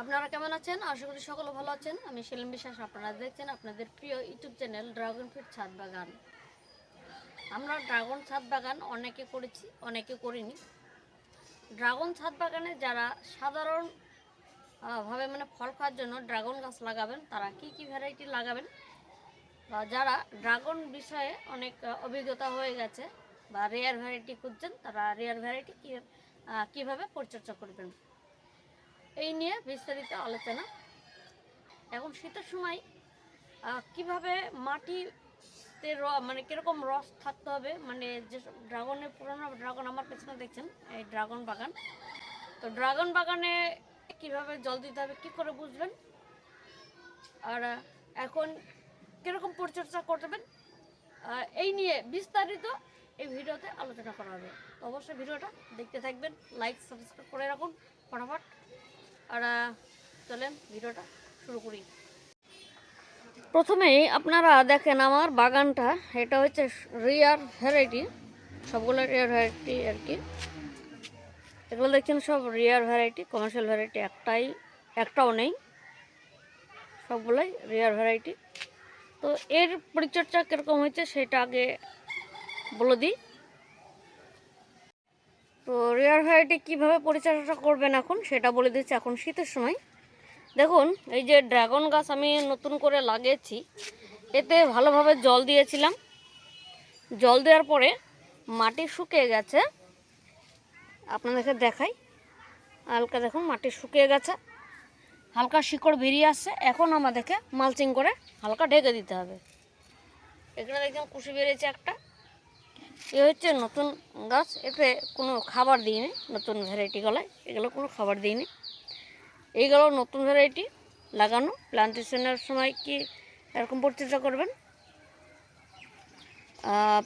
আপনারা কেমন আছেন? আশা করি সকলে ভালো আছেন। আমি সেলিম বিশ্বাস, আপনারা দেখছেন আপনাদের প্রিয় ইউটিউব চ্যানেল ড্রাগন ফ্রুট ছাদ বাগান। আমরা ড্রাগন ছাদ বাগান অনেকে করেছি, অনেকে করিনি। ড্রাগন ছাদ বাগানে যারা সাধারণ ভাবে মানে ফল খাওয়ার জন্য ড্রাগন গাছ লাগাবেন, তারা কি কি ভ্যারাইটি লাগাবেন? বা যারা ড্রাগন বিষয়ে অনেক অভিজ্ঞতা হয়ে গেছে বা রেয়ার ভ্যারাইটি খুঁজছেন, তারা রেয়ার ভ্যারাইটি কীভাবে পরিচর্যা করবেন? এই নিয়ে বিস্তারিত আলোচনা। এখন শীতের সময় কীভাবে মাটিতে র মানে কীরকম রস থাকতে হবে? মানে যে ড্রাগনের, পুরোনো ড্রাগন আমার পেছনে দেখছেন, এই ড্রাগন বাগান। তো ড্রাগন বাগানে কীভাবে জল দিতে হবে, কী করে বুঝবেন? আর এখন কীরকম পরিচর্যা করবেন এই নিয়ে বিস্তারিত এই ভিডিওতে আলোচনা করা হবে। অবশ্যই ভিডিওটা দেখতে থাকবেন, লাইক, সাবস্ক্রাইব করে রাখুন, ফটাফট। আর, চলেন ভিডিওটা শুরু করি। প্রথমেই আপনারা দেখেন আমার বাগানটা, এটা হচ্ছে রিয়ার ভ্যারাইটি, সবগুলো রিয়ার ভ্যারাইটি আর কি। এগুলো দেখছেন সব রিয়ার ভ্যারাইটি কমার্শিয়াল ভ্যারাইটি, একটাই, একটাও নেই। সবগুলোই রিয়ার ভ্যারাইটি। তো এর পরিচর্যা কীরকম হয়েছে সেটা আগে বলে দিই। তো রেয়ার ভ্যারাইটি কীভাবে পরিচর্যা করবেন এখন? সেটা বলে দিচ্ছি এখন শীতের সময়। দেখুন, এই যে ড্রাগন গাছ আমি নতুন করে লাগিয়েছি, এতে ভালোভাবে জল দিয়েছিলাম। জল দেওয়ার পরে মাটি শুকিয়ে গেছে। আপনাদেরকে দেখাই। হালকা দেখুন, মাটি শুকিয়ে গেছে। হালকা শিকড় বেরিয়ে আসছে। এখন আমাদেরকে মালচিং করে হালকা ঢেকে দিতে হবে। এখানে দেখুন, কুশি বেরিয়েছে একটা। এ হচ্ছে নতুন গাছ, এতে কোনো খাবার দিইনি, নতুন ভ্যারাইটি গলায়, এগুলো কোনো খাবার দিইনি। এইগুলো নতুন ভ্যারাইটি লাগানো প্লান্টেশনের সময় কি এরকম পরিচর্যা করবেন?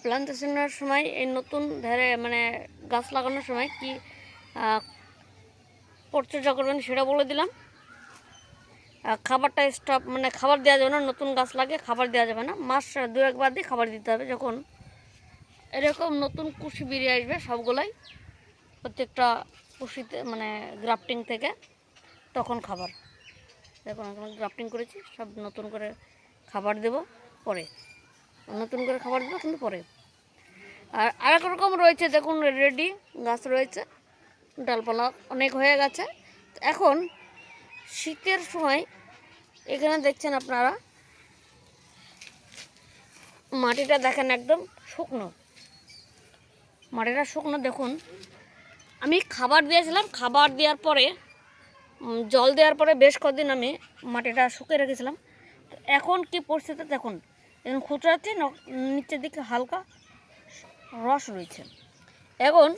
প্লান্টেশনের সময় এই নতুন ভ্যারে মানে গাছ লাগানোর সময় কি পরিচর্যা করবেন সেটা বলে দিলাম। খাবারটা স্টপ মানে খাবার দেওয়া যাবে না, নতুন গাছ লাগে, খাবার দেওয়া যাবে না। মাস দু একবার দিয়ে খাবার দিতে হবে, যখন এরকম নতুন কুশি বেরিয়ে আসবে সবগুলাই, প্রত্যেকটা কুশিতে মানে গ্রাফটিং থেকে তখন খাবার। দেখুন, এখন গ্রাফটিং করেছি, সব নতুন করে খাবার দেব পরে। নতুন করে খাবার দেবো কিন্তু পরে। আর আরেক রকম রয়েছে, দেখুন, রেডি গাছ রয়েছে, ডালপালা অনেক হয়ে গেছে। এখন শীতের সময়, এখানে দেখছেন আপনারা, মাটিটা দেখেন একদম শুকনো। মাটিটা শুকনো, দেখুন। আমি খাবার দিয়েছিলাম, খাবার দেওয়ার পরে জল দেওয়ার পরে বেশ কদিন আমি মাটিটা শুকিয়ে রেখেছিলাম। এখন কি পরিস্থিতি দেখুন এখন খুচরাতে নিচের দিকে হালকা রস রয়েছে। এখন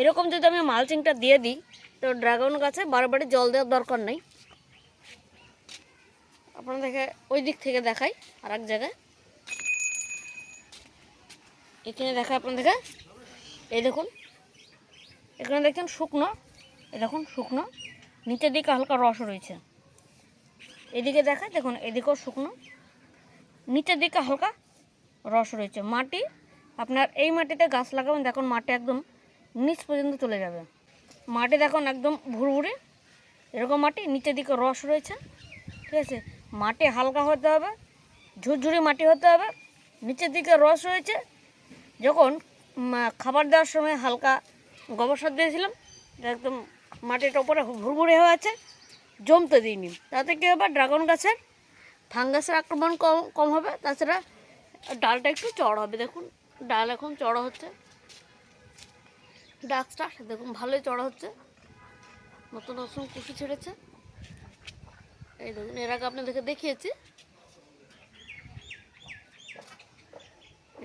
এরকম যদি আমি মালচিংটা দিয়ে দিই, তো ড্রাগন গাছে বারবারই জল দেওয়ার দরকার নেই। আপনাদেরকে ওই দিক থেকে দেখাই আর এক জায়গায়। এখানে দেখায় আপনাদেরকে। এই দেখুন, এখানে দেখছেন শুকনো, এই দেখুন শুকনো, নিচের দিকে হালকা রস রয়েছে। এদিকে দেখায় দেখুন, এদিকেও শুকনো, নিচের দিকে হালকা রস রয়েছে। মাটি, আপনার এই মাটিতে গাছ লাগাবেন, দেখুন মাটি একদম নিচ পর্যন্ত চলে যাবে। মাটি দেখুন একদম ভুরভুরে, এরকম মাটি, নিচের দিকে রস রয়েছে। ঠিক আছে? মাটি হালকা হতে হবে, ঝুরঝুরি মাটি হতে হবে, নিচের দিকে রস রয়েছে। যখন খাবার দেওয়ার সময় হালকা গোবর সার দিয়েছিলাম। একদম মাটির ওপরে ভুরভুরে হয়ে আছে। জমতে দিইনি। তাতে কী হবে? ড্রাগন গাছের ফাঙ্গাসের আক্রমণ কম কম হবে। তাছাড়া ডালটা একটু চড় হবে। দেখুন, ডাল এখন চড়া হচ্ছে। ডাকটা দেখুন, ভালোই চড়া হচ্ছে। নতুন নতুন কুচি ছেড়েছে। এই দেখুন, এর আগে আপনাদেরকে দেখিয়েছি।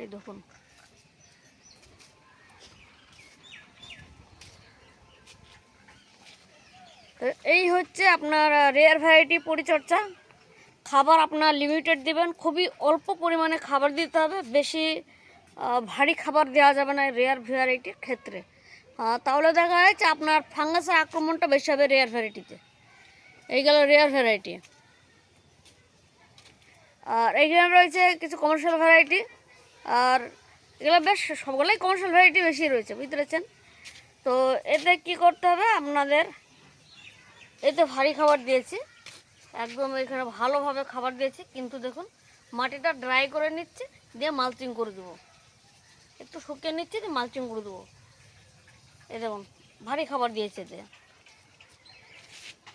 এই দেখুন তো এই হচ্ছে আপনার রেয়ার ভ্যারাইটি পরিচর্যা। খাবার আপনার লিমিটেড দিবেন, খুবই অল্প পরিমাণে খাবার দিতে হবে, বেশি ভারী খাবার দেওয়া যাবে না রেয়ার ভ্যারাইটির ক্ষেত্রে। তাহলে দেখা যাচ্ছে আপনার ফাঙ্গাসের আক্রমণটা বেশি হবে রেয়ার ভ্যারাইটিতে এই গেল রেয়ার ভ্যারাইটি আর এইখানে রয়েছে কিছু কমার্শিয়াল ভ্যারাইটি আর এগুলো বেশ সবগুলোই কমার্শিয়াল ভ্যারাইটি বেশি রয়েছে, বুঝতে পেরেছেন? তো এতে কী করতে হবে আপনাদের এতে ভারী খাবার দিয়েছি। একদম এখানে ভালোভাবে খাবার দিয়েছি। কিন্তু দেখুন, মাটিটা ড্রাই করে নিচ্ছে, দিয়ে মালচিং করে দেবো। একটু শুকিয়ে নিচ্ছে, দিয়ে মালচিং করে দেবো। এই দেখুন, ভারী খাবার দিয়েছে এতে।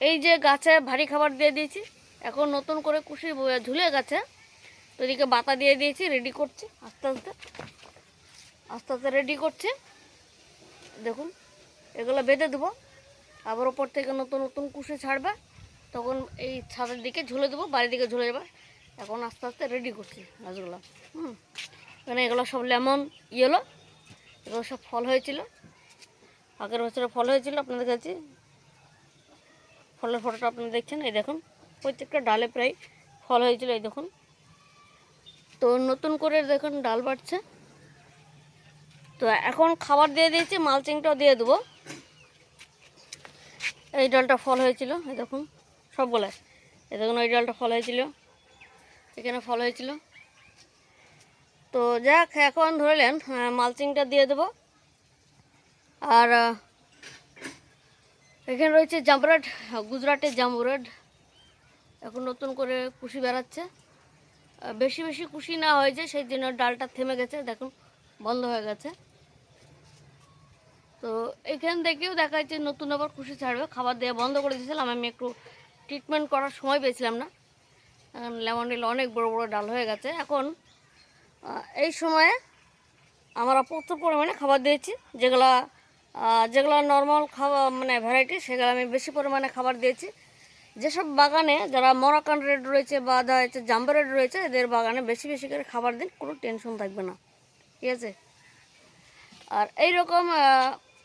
এই যে গাছে ভারী খাবার দিয়ে দিয়েছি, এখন নতুন করে কুশি ঝুলে গেছে। তো এদিকে বাতা দিয়ে দিয়েছি রেডি করছি, আস্তে আস্তে। আস্তে আস্তে রেডি করছে। দেখুন, এগুলো বেঁধে দেবো। আবার ওপর থেকে নতুন নতুন কুশি ছাড়বে, তখন এই ছাদের দিকে ঝুলে দেবো, বাড়ির দিকে ঝুলে যাবে। এখন আস্তে আস্তে রেডি করছি গাছগুলো। হুম। এখানে এগুলো সব লেমন ইয়েলো এগুলো সব ফল হয়েছিল। আগের বছরে ফল হয়েছিল, আপনাদের কাছে? ফলের ফটোটা আপনারা দেখছেন, এই দেখুন। প্রত্যেকটা ডালে প্রায় ফল হয়েছিল, এই দেখুন। তো নতুন করে দেখুন ডাল বাড়ছে। তো এখন খাবার দিয়ে দিয়েছি, মালচিংটাও দিয়ে দেবো। এই ডালটা ফল হয়েছিল দেখুন, সব বলে। এই দেখুন, ওই ডালটা ফল হয়েছিল, এখানে ফল হয়েছিল। তো যাক, এখন ধরলেন মালচিংটা দিয়ে দেবো। আর এখানে রয়েছে জামব্রেড গুজরাটের জামব্রেড এখন নতুন করে কুশি বেড়াচ্ছে। বেশি বেশি কুশি না হয়েছে, সেই জন্য ডালটা থেমে গেছে, দেখুন, বন্ধ হয়ে গেছে। তো এখান থেকেও দেখা যাচ্ছে নতুন আবার খুশি ছাড়বে। খাবার দেওয়া বন্ধ করে দিয়েছিলাম, আমি একটু ট্রিটমেন্ট করার সময় পেয়েছিলাম না। লেমন ডিল অনেক বড় বড় ডাল হয়ে গেছে। এখন এই সময়ে আমরা প্রচুর পরিমাণে খাবার দিয়েছি। যেগুলা যেগুলো নর্মাল খাবার মানে ভ্যারাইটি সেগুলো আমি বেশি পরিমাণে খাবার দিয়েছি। যেসব বাগানে যারা মরাকান রেড রয়েছে বা দেখা যাচ্ছে জাম্বা রেড রয়েছে, এদের বাগানে বেশি বেশি করে খাবার দিন, কোনো টেনশন থাকবে না। ঠিক আছে? আর এই রকম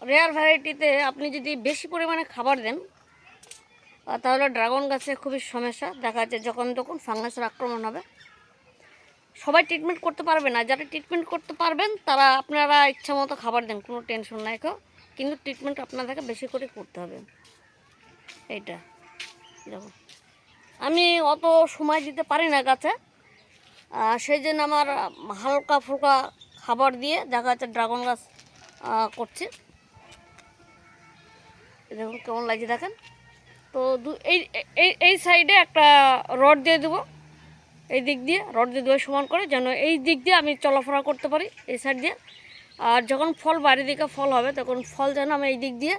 রেয়ার ভ্যারাইটিতে আপনি যদি বেশি পরিমাণে খাবার দেন তাহলে ড্রাগন গাছে খুবই সমস্যা। দেখা যাচ্ছে যখন তখন ফাঙ্গাসের আক্রমণ হবে। সবাই ট্রিটমেন্ট করতে পারবে না। যারা ট্রিটমেন্ট করতে পারবেন, তারা আপনারা ইচ্ছা মতো খাবার দেন, কোনো টেনশন নাই কেউ। কিন্তু ট্রিটমেন্ট আপনাদেরকে বেশি করে করতে হবে। এইটা। দেখুন আমি অত সময় দিতে পারি না গাছে। সেই জন্য আমার হালকা ফুলকা খাবার দিয়ে দেখা যাচ্ছে ড্রাগন গাছ করছি। দেখুন কেমন লাগছে, দেখেন। তো দু, এই এই সাইডে একটা রড দিয়ে দেবো। এই দিক দিয়ে, রড দিয়ে দেবো সমান করে, যেন এই দিক দিয়ে আমি চলাফেরা করতে পারি, এই সাইড দিয়ে। আর যখন ফল বাড়ির দিকে ফল হবে, তখন ফল যেন আমি এই দিক দিয়ে,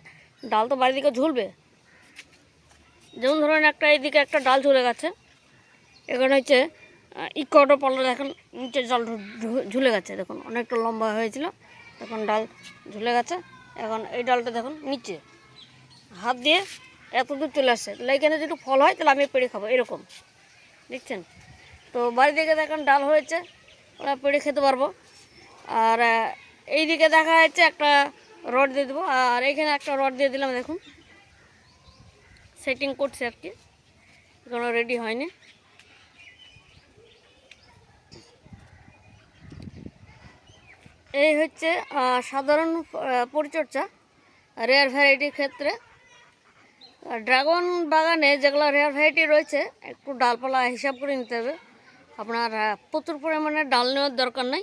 ডাল তো বাড়ির দিকে ঝুলবে। যেমন ধরুন একটা এইদিকে একটা ডাল ঝুলে গেছে, এখানে হচ্ছে ইকোটো পলো দেখেন, নিচে জল ঝুলে গেছে, দেখুন। অনেকটা লম্বা হয়েছিল এখন ডাল ঝুলে গেছে। এখন এই ডালটা দেখুন, নিচে। হাত দিয়ে এত দূর চলে আসছে। তাহলে এখানে যদি ফল হয়, তাহলে আমি পেড়ে খাব, এরকম। দেখছেন? তো বাড়ি দিকে দেখেন ডাল হয়েছে, ওরা পেড়ে খেতে পারব। আর এই দিকে দেখা যাচ্ছে একটা রড দিয়ে দেবো, আর এখানে একটা রড দিয়ে দিলাম, দেখুন। সেটিং করছে আর কি। এখনও রেডি হয়নি। এই হচ্ছে সাধারণ পরিচর্যা রেয়ার ভ্যারাইটির ক্ষেত্রে। ড্রাগন বাগানে যেগুলো রেয়ার ভ্যারাইটি রয়েছে, একটু ডালপালা হিসাব করে নিতে হবে। আপনার প্রচুর পরিমাণে ডাল নেওয়ার দরকার নাই।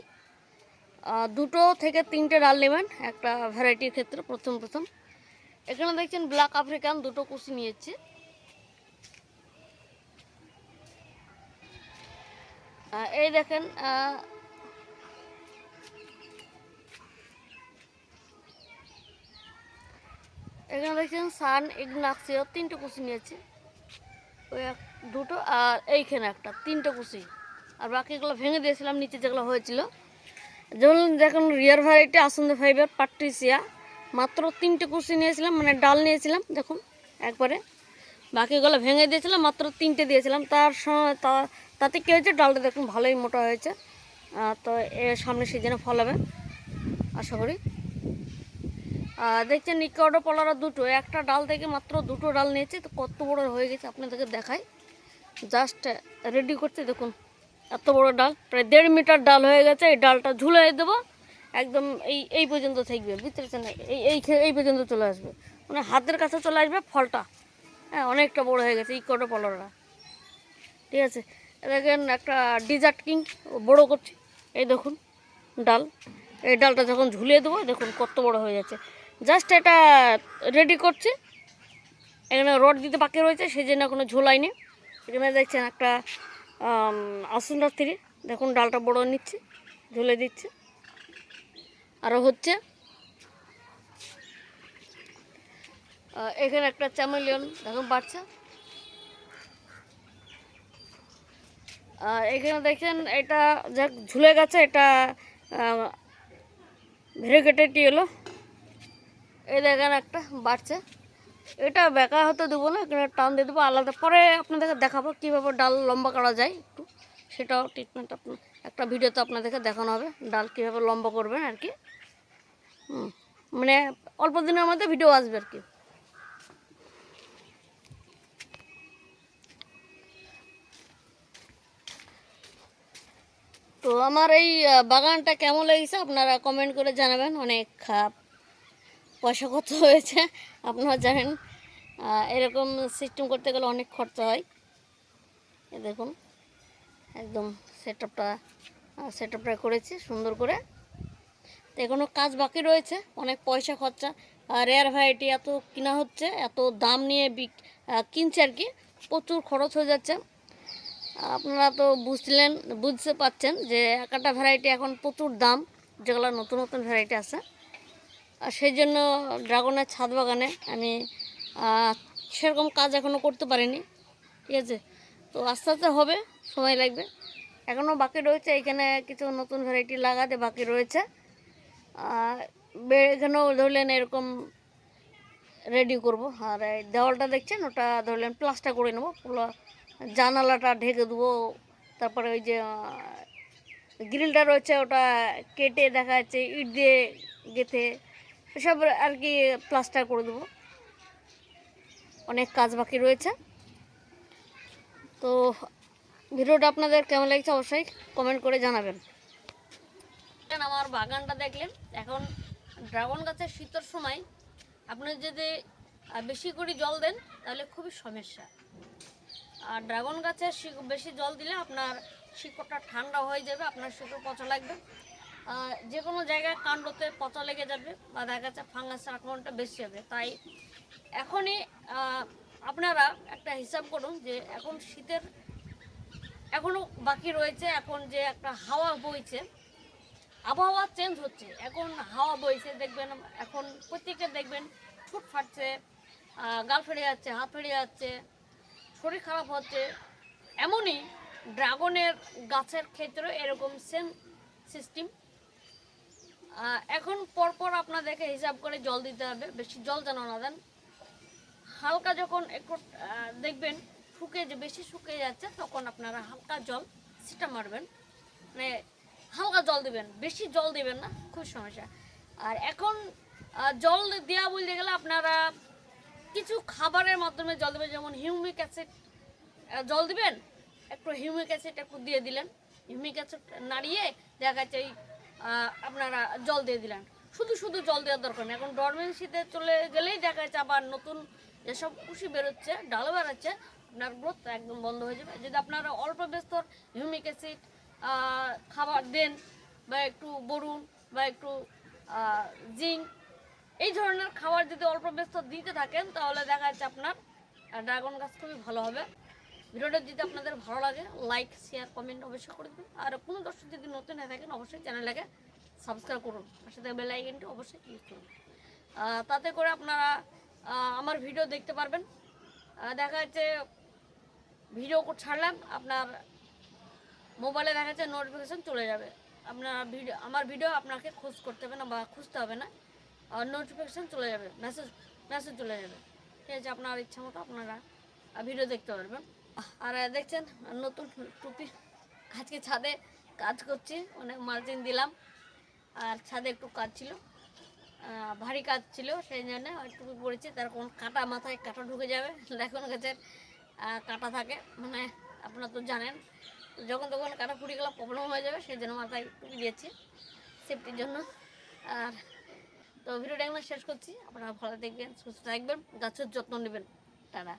দুটো থেকে তিনটে ডাল নেবেন একটা ভ্যারাইটির ক্ষেত্রে প্রথম প্রথম। এখানে দেখছেন ব্ল্যাক আফ্রিকান দুটো কুচি নিয়েছি। এই দেখেন এখানে দেখছেন সান ইগনাক্সিও তিনটে কুচি নিয়েছি। ওই এক, দুটো আর এইখানে একটা, তিনটে কুচি আর বাকিগুলো ভেঙে দিয়েছিলাম, নিচে যেগুলো হয়েছিল। যেমন দেখুন রিয়ার ভ্যারাইটি আসন্দ ফাইবার পাট্রিসিয়া মাত্র তিনটে কুচি নিয়েছিলাম মানে ডাল নিয়েছিলাম, দেখুন, একবারে। বাকিগুলো ভেঙে দিয়েছিলাম, মাত্র তিনটে দিয়েছিলাম। তার তাতে কী হয়েছে? ডালটা দেখুন, ভালোই মোটা হয়েছে। তো এর সামনে সিজনে ফল হবে, আশা করি। দেখছেন নিকটো পলারা দুটো। একটা ডাল থেকে মাত্র দুটো ডাল নিয়েছে, তো কত বড় হয়ে গেছে আপনাদেরকে দেখাই। জাস্ট রেডি করছে, দেখুন। এত বড় ডাল, প্রায় দেড় মিটার ডাল হয়ে গেছে, এই ডালটা ঝুলে দেবো। একদম এই এই পর্যন্ত থাকবে, বুঝতে এই এই এই পর্যন্ত চলে আসবে। মানে হাতের কাছে চলে আসবে ফলটা। হ্যাঁ অনেকটা বড় হয়ে গেছে ইকোটো পলারা ঠিক আছে? দেখেন, একটা ডিজার্ট কিং বড় করছি। এই দেখুন, ডাল। এই ডালটা যখন ঝুলিয়ে দেবো, দেখুন কত বড় হয়ে যাচ্ছে। জাস্ট এটা রেডি করছি। এখানে রড দিতে বাকি রয়েছে সেই জন্য এখনও ঝোলাইনি এখানে দেখছেন একটা আসুন থ্রি। দেখুন, ডালটা বড় নিচ্ছে, ঝুলে দিচ্ছে। আরও হচ্ছে। এখানে একটা চ্যামেলিয়ন দেখুন আর এখানে দেখছেন, এটা যাক, ঝুলে গেছে, এটা ভেরিকেটেডটি এলো এই দেখেন একটা বাড়ছে। এটা বেকা হতে দেবো না, এখানে টান দিয়ে দেবো। আলাদা পরে আপনাদেরকে দেখাবো কীভাবে ডাল লম্বা করা যায় একটু। সেটাও ট্রিটমেন্ট আপনার একটা ভিডিওতে আপনাদেরকে দেখানো হবে, ডাল কীভাবে লম্বা করবেন আর কি। মানে অল্প দিনের মধ্যে ভিডিও আসবে আর কি। তো আমার এই বাগানটা কেমন লেগেছে আপনারা কমেন্ট করে জানাবেন। অনেক পয়সা কত হয়েছে, আপনারা জানেন এরকম সিস্টেম করতে গেলে অনেক খরচা হয়। এ দেখুন, একদম সেট আপটা সেট আপটা করেছি সুন্দর করে। তো এখনও কাজ বাকি রয়েছে, অনেক পয়সা খরচা। রেয়ার ভ্যারাইটি এত কিনা হচ্ছে, এত দাম নিয়ে বিক কিনছে আর কি, প্রচুর খরচ হয়ে যাচ্ছে। আপনারা তো বুঝলেন, বুঝতে পারছেন যে একটা ভ্যারাইটি এখন প্রচুর দাম, যেগুলো নতুন নতুন ভ্যারাইটি আছে। সেই জন্য ড্রাগনের ছাদ বাগানে আমি সেরকম কাজ এখনও করতে পারিনি, ঠিক আছে? তো আস্তে আস্তে হবে, সময় লাগবে। এখনও বাকি রয়েছে, এখানে কিছু নতুন ভ্যারাইটি লাগাতে বাকি রয়েছে। এখানেও ধরলেন এরকম রেডি করব। আর এই দেওয়ালটা দেখছেন? ওটা ধরলেন প্লাস্টার করে নেব। পুরো জানালাটা ঢেকে দেবো। তারপরে ওই যে গ্রিলটা রয়েছে, ওটা কেটে দেখা যাচ্ছে ইট দিয়ে গেঁথে। এসব আর কি প্লাস্টার করে দেবো। অনেক কাজ বাকি রয়েছে। তো ভিডিওটা আপনাদের কেমন লাগছে অবশ্যই কমেন্ট করে জানাবেন। আমার বাগানটা দেখলেন। এখন ড্রাগন গাছের শীতের সময় আপনি যদি বেশি করে জল দেন, তাহলে খুবই সমস্যা। আর ড্রাগন গাছে শি- বেশি জল দিলে আপনার শিকড়টা ঠান্ডা হয়ে যাবে, আপনার শিকড় পচা লাগবে। যে কোনো জায়গায় কাণ্ডতে পচা লেগে যাবে বা দেখা যাচ্ছে ফাঙ্গাসের আক্রমণটা বেশি হবে। তাই এখনই আপনারা একটা হিসাব করুন যে এখন শীতের এখনও বাকি রয়েছে, এখন যে একটা হাওয়া বইছে, আবহাওয়া চেঞ্জ হচ্ছে। এখন হাওয়া বইছে, দেখবেন এখন প্রত্যেকে দেখবেন ঠোঁট ফাটছে গাল ফেড়ে যাচ্ছে, হাত ফেড়ে যাচ্ছে, শরীর খারাপ হচ্ছে। এমনই ড্রাগনের গাছের ক্ষেত্রে এরকম সেম সিস্টেম এখন পরপর আপনাদেরকে হিসাব করে জল দিতে হবে, বেশি জল যেন না দেন। হালকা যখন একটু দেখবেন শুকিয়ে যে বেশি শুকিয়ে যাচ্ছে, তখন আপনারা হালকা জল সেটা মারবেন। মানে হালকা জল দিবেন, বেশি জল দিবেন না, খুব সমস্যা। আর এখন জল দেওয়া বলতে গেলে আপনারা কিছু খাবারের মাধ্যমে জল দেবেন, যেমন হিউমিক অ্যাসিড জল দিবেন? একটু হিউমিক অ্যাসিড একটু দিয়ে দিলেন। হিউমিক অ্যাসিড নাড়িয়ে দেখা যাচ্ছে আপনারা জল দিয়ে দিলেন। শুধু শুধু জল দেওয়ার দরকার নেই। এখন ডরমেন্সিতে চলে গেলেই দেখা যাচ্ছে আবার নতুন যেসব কুশি বেরোচ্ছে, ডাল বেরোচ্ছে, আপনার গ্রোথ একদম বন্ধ হয়ে যাবে। যদি আপনারা অল্প বেস্তর হিউমিক অ্যাসিড খাবার দেন বা একটু বরুন বা একটু জিঙ্ক এই ধরনের খাবার যদি অল্প ব্যস্ত দিতে থাকেন, তাহলে দেখা যাচ্ছে আপনার ড্রাগন গাছ খুবই ভালো হবে। ভিডিওটা যদি আপনাদের ভালো লাগে লাইক শেয়ার কমেন্ট অবশ্যই করে দেবেন। আর কোনো দর্শক যদি নতুন হয়ে থাকেন, অবশ্যই চ্যানেলটাকে সাবস্ক্রাইব করুন। আর সাথে বেল আইকনটি অবশ্যই ক্লিক করুন। তাতে করে আপনারা আমার ভিডিও দেখতে পারবেন। দেখা যাচ্ছে ভিডিও ছাড়লাম, আপনার মোবাইলে দেখা যাচ্ছে নোটিফিকেশান চলে যাবে। আপনার ভিডিও আমার ভিডিও আপনাকে খোঁজ করতে হবে না বা খুঁজতে হবে না। আর নোটিফিকেশান চলে যাবে মেসেজ মেসেজ চলে যাবে। ঠিক আছে, আপনার ইচ্ছা মতো আপনারা ভিডিও দেখতে পারবেন। আর দেখছেন, নতুন টুপি। আজকে ছাদে কাজ করছি, অনেক মার্জিন দিলাম। আর ছাদে একটু কাজ ছিল ভারী কাজ ছিল, সেই জন্য টুপি পরেছি। তার কোন কাটা মাথায় কাটা ঢুকে যাবে দেখুন গাছের কাটা থাকে। মানে আপনারা তো জানেন, যখন তখন কাটা ফুটে গেলে প্রবলেম হয়ে যাবে, সেই জন্য মাথায় টুপি দিয়েছি সেফটির জন্য। আর তো ভিডিওটা এখানে শেষ করছি। আপনারা ভালো দেখবেন, সুস্থ থাকবেন, গাছের যত্ন নেবেন। তারা